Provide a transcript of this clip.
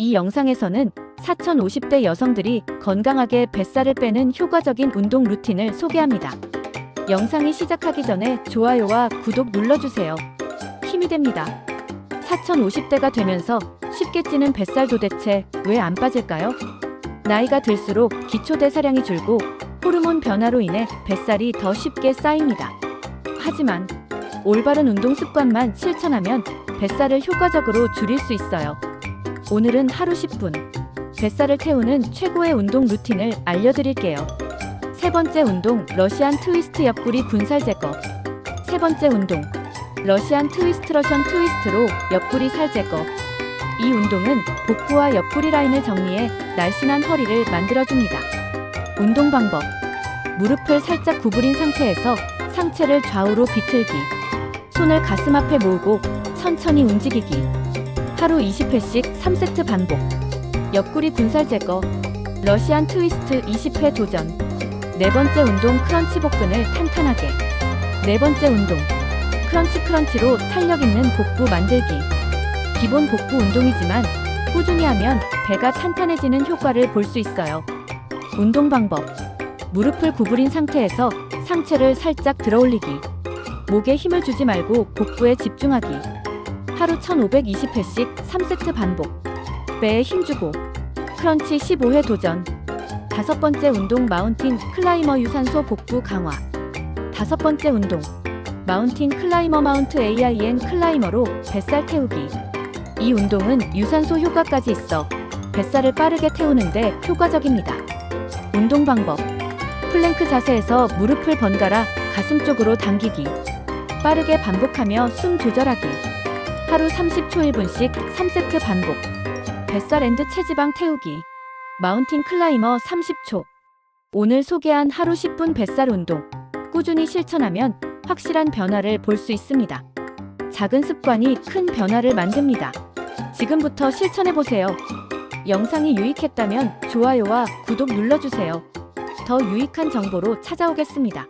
이 영상에서는 4050대 여성들이 건강하게 뱃살을 빼는 효과적인 운동 루틴을 소개합니다. 영상이 시작하기 전에 좋아요와 구독 눌러주세요. 힘이 됩니다. 4050대가 되면서 쉽게 찌는 뱃살 도대체 왜 안 빠질까요? 나이가 들수록 기초대사량이 줄고 호르몬 변화로 인해 뱃살이 더 쉽게 쌓입니다. 하지만 올바른 운동 습관만 실천하면 뱃살을 효과적으로 줄일 수 있어요. 오늘은 하루 10분 뱃살을 태우는 최고의 운동 루틴을 알려드릴게요. 세 번째 운동 러시안 트위스트 옆구리 군살 제거. 세 번째 운동 러시안 트위스트 러션 트위스트로 옆구리 살 제거. 이 운동은 복부와 옆구리 라인을 정리해 날씬한 허리를 만들어줍니다. 운동 방법 무릎을 살짝 구부린 상태에서 상체를 좌우로 비틀기. 손을 가슴 앞에 모으고 천천히 움직이기. 하루 20회씩 3세트 반복. 옆구리 군살 제거. 러시안 트위스트 20회 도전. 네 번째 운동 크런치 복근을 탄탄하게. 네 번째 운동. 크런치 크런치로 탄력 있는 복부 만들기. 기본 복부 운동이지만 꾸준히 하면 배가 탄탄해지는 효과를 볼 수 있어요. 운동 방법. 무릎을 구부린 상태에서 상체를 살짝 들어 올리기. 목에 힘을 주지 말고 복부에 집중하기. 하루 1520회씩 3세트 반복. 배에 힘주고. 크런치 15회 도전. 다섯 번째 운동 마운틴 클라이머 유산소 복부 강화. 다섯 번째 운동. 마운틴 클라이머 마운트 AIN 클라이머로 뱃살 태우기. 이 운동은 유산소 효과까지 있어 뱃살을 빠르게 태우는데 효과적입니다. 운동 방법. 플랭크 자세에서 무릎을 번갈아 가슴 쪽으로 당기기. 빠르게 반복하며 숨 조절하기. 하루 30초 1분씩 3세트 반복. 뱃살 앤드 체지방 태우기. 마운틴 클라이머 30초. 오늘 소개한 하루 10분 뱃살 운동. 꾸준히 실천하면 확실한 변화를 볼 수 있습니다. 작은 습관이 큰 변화를 만듭니다. 지금부터 실천해보세요. 영상이 유익했다면 좋아요와 구독 눌러주세요. 더 유익한 정보로 찾아오겠습니다.